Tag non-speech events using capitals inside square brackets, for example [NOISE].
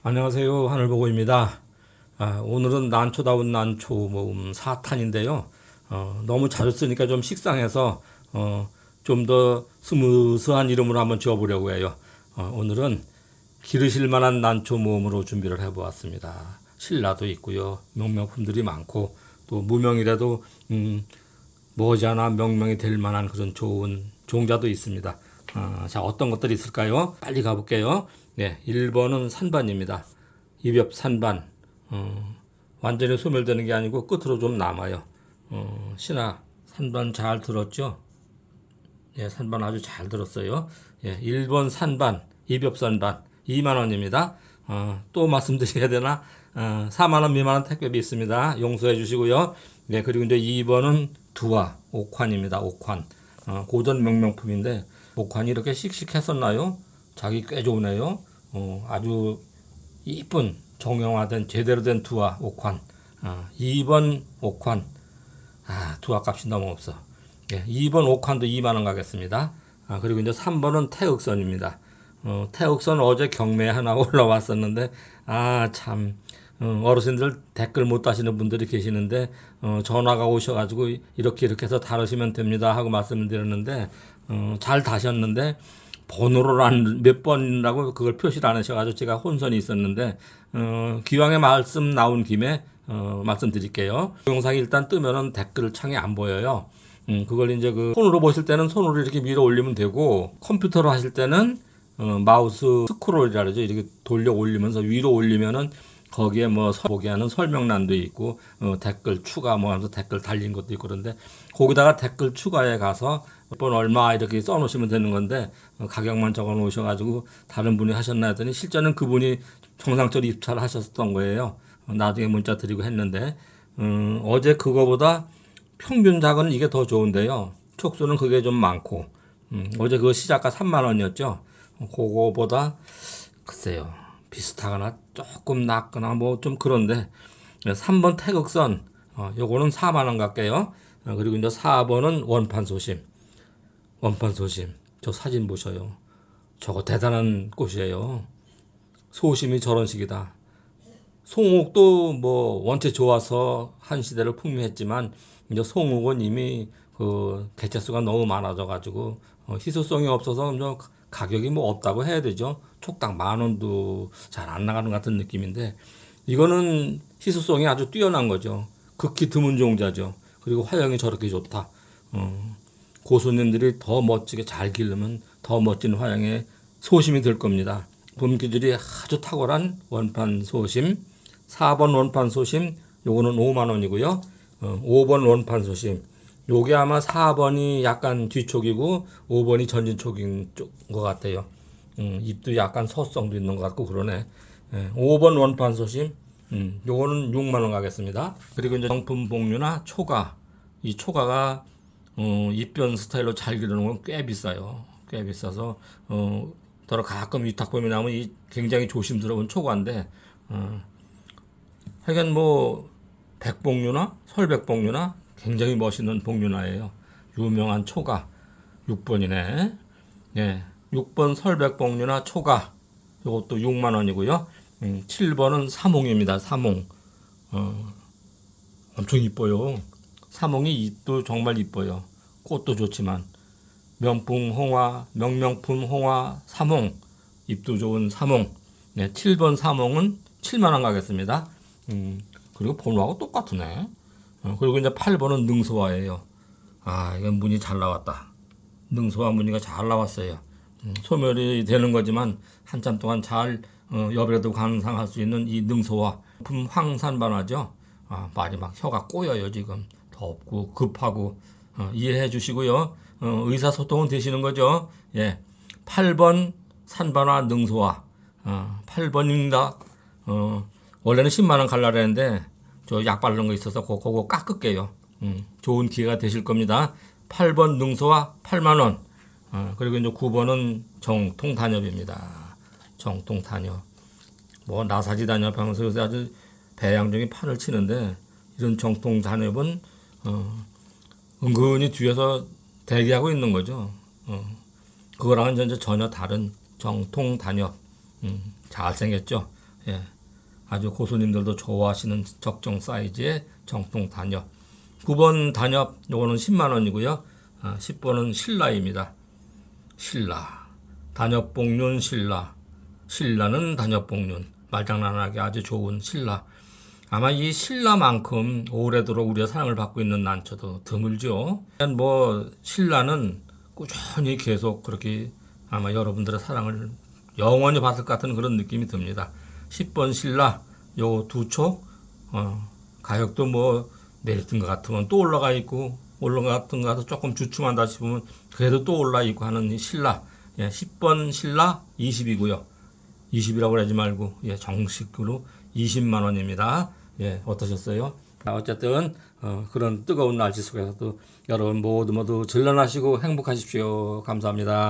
안녕하세요. 하늘보고입니다. 아, 오늘은 난초다운 난초 모음 4탄인데요. 어, 너무 자주 쓰니까 좀 식상해서 어, 좀 더 스무스한 이름으로 한번 지어보려고 해요. 어, 오늘은 기르실 만한 난초 모음으로 준비를 해보았습니다. 신라도 있고요. 명명품들이 많고 또 무명이라도 음, 머지않아 명명이 될 만한 그런 좋은 종자도 있습니다. 아, 자, 어떤 것들이 있을까요? 빨리 가볼게요. 네, 1번은 산반입니다. 이벽 산반. 어, 완전히 소멸되는 게 아니고 끝으로 좀 남아요. 어, 신화 산반 잘 들었죠? 예, 산반 아주 잘 들었어요. 예, 1번 산반, 이벽산반 2만 원입니다. 어, 또 말씀드려야 되나? 어, 4만 원 미만은 택배비 있습니다. 용서해 주시고요. 네, 그리고 이제 2번은 두화, 옥환입니다. 옥환. 어, 고전 명명품인데 옥환이 이렇게 씩씩했었나요? 자기 꽤 좋으네요. 어, 아주 이쁜 정형화된 제대로 된 두화 옥환. 어, 2번 옥환. 아, 두화 값이 너무 없어. 예, 2번 옥환도 2만 원 가겠습니다. 아, 그리고 이제 3번은 태흑선입니다. 어, 태흑선 어제 경매에 하나 [LAUGHS] 올라왔었는데 아, 참 어, 어르신들 댓글 못 다시는 분들이 계시는데 어, 전화가 오셔가지고 이렇게 이렇게 해서 다루시면 됩니다 하고 말씀을 드렸는데 어, 잘 다셨는데 번호를 안몇 번이라고 그걸 표시를 안 하셔가지고 제가 혼선이 있었는데 어, 기왕에 말씀 나온 김에 어, 말씀드릴게요. 영상이 일단 뜨면은 댓글 창이 안 보여요. 음, 그걸 이제 그 손으로 보실 때는 손으로 이렇게 밀어 올리면 되고 컴퓨터로 하실 때는 어, 마우스 스크롤이라 그러죠. 이렇게 돌려 올리면서 위로 올리면은 거기에 뭐 서- 보게 하는 설명란도 있고 어, 댓글 추가 뭐 하면서 댓글 달린 것도 있고 그런데 거기다가 댓글 추가에 가서 몇번 얼마 이렇게 써놓으시면 되는 건데 어, 가격만 적어 놓으셔가지고 다른 분이 하셨나 했더니 실제는 그분이 정상적으로 입찰을 하셨던 거예요. 어, 나중에 문자 드리고 했는데 음, 어제 그거보다 평균 작은 이게 더 좋은데요. 촉수는 그게 좀 많고 음, 어제 그 시작가 3만 원이었죠. 그거보다 글쎄요 비슷하거나 조금 낮거나 뭐 좀 그런데 3번 태극선 어, 요거는 4만 원 갈게요. 어, 그리고 이제 4번은 원판 소심 원판 소심 저 사진 보셔요. 저거 대단한 꽃이에요. 소심이 저런 식이다. 송옥도 뭐 원체 좋아서 한 시대를 풍미했지만 이제 송옥은 이미 그 개체수가 너무 많아져 가지고 어, 희소성이 없어서 좀 가격이 뭐 없다고 해야 되죠. 촉당 만 원도 잘 안 나가는 것 같은 느낌인데 이거는 희소성이 아주 뛰어난 거죠. 극히 드문 종자죠. 그리고 화형이 저렇게 좋다. 어, 고수님들이 더 멋지게 잘 기르면 더 멋진 화형의 소심이 될 겁니다. 봄기질이 아주 탁월한 원판 소심, 4번 원판 소심, 요거는 5만 원이고요. 어, 5번 원판 소심, 요게 아마 4번이 약간 뒤촉이고 5번이 전진촉인 쪽것 같아요. 음, 잎도 약간 서성도 있는 것 같고 그러네. 예, 5번 원판 소심, 음, 요거는 6만 원 가겠습니다. 그리고 이제 정품 복류나 초가, 이 초가가 어, 입변 스타일로 잘 기르는 건 꽤 비싸요. 꽤 비싸서 어, 더러 가끔 위탁범이 나오면 이 굉장히 조심스러운 초과인데 어, 하여간 뭐 백봉류나 설백봉류나 굉장히 멋있는 봉류나예요. 유명한 초가 6번이네. 예. 6번 설백봉류나 초가 이것도 6만 원이고요. 음, 7번은 사몽입니다. 사몽. 어, 엄청 이뻐요. 사몽이 잎도 정말 이뻐요. 꽃도 좋지만 명품 홍화, 명명품 홍화, 사몽, 잎도 좋은 사몽. 네, 7번 사몽은 7만 원 가겠습니다. 음, 그리고 번호하고 똑같으네. 어, 그리고 이제 8번은 능소화예요. 아, 이건 문이 잘 나왔다. 능소화 무늬가 잘 나왔어요. 음, 소멸이 되는 거지만 한참 동안 잘 어, 여백에도 관상할 수 있는 이 능소화 품 황산반화죠. 아, 말이 막 혀가 꼬여요 지금 덥고 급하고 어, 이해해 주시고요. 어, 의사소통은 되시는 거죠. 예, 8번 산반화 능소화 어, 8번입니다. 어, 원래는 10만 원 갈라 그랬는데 저 약 바르는 거 있어서 그거, 그거 깎을게요. 음, 좋은 기회가 되실 겁니다. 8번 능소화 8만 원. 어, 그리고 이제 9번은 정통 단엽입니다. 정통 단엽. 뭐 나사지 단엽 하면서 요새 아주 배양종이 판을 치는데 이런 정통 단엽은 어, 은근히 뒤에서 대기하고 있는 거죠. 어, 그거랑은 이제 전혀 다른 정통 단엽. 음, 잘생겼죠. 예. 아주 고수님들도 좋아하시는 적정 사이즈의 정통 단엽. 9번 단엽 요거는 10만 원이고요. 아, 10번은 신라입니다. 신라. 단엽봉륜 신라. 신라는 단엽봉륜. 말장난하게 아주 좋은 신라. 아마 이 신라만큼 오래도록 우리가 사랑을 받고 있는 난초도 드물죠. 뭐 신라는 꾸준히 계속 그렇게 아마 여러분들의 사랑을 영원히 받을 것 같은 그런 느낌이 듭니다. 10번 신라 요 두 촉 어, 가격도 뭐 내렸던 것 같으면 또 올라가 있고 올라갔던 것 같아 조금 주춤한다 싶으면 그래도 또 올라 있고 하는 이 신라 예, 10번 신라 20이고요. 20이라고 하지 말고 예, 정식으로 20만 원입니다. 예, 어떠셨어요? 자, 어쨌든 어, 그런 뜨거운 날씨 속에서도 여러분 모두 모두 즐런하시고 행복하십시오. 감사합니다.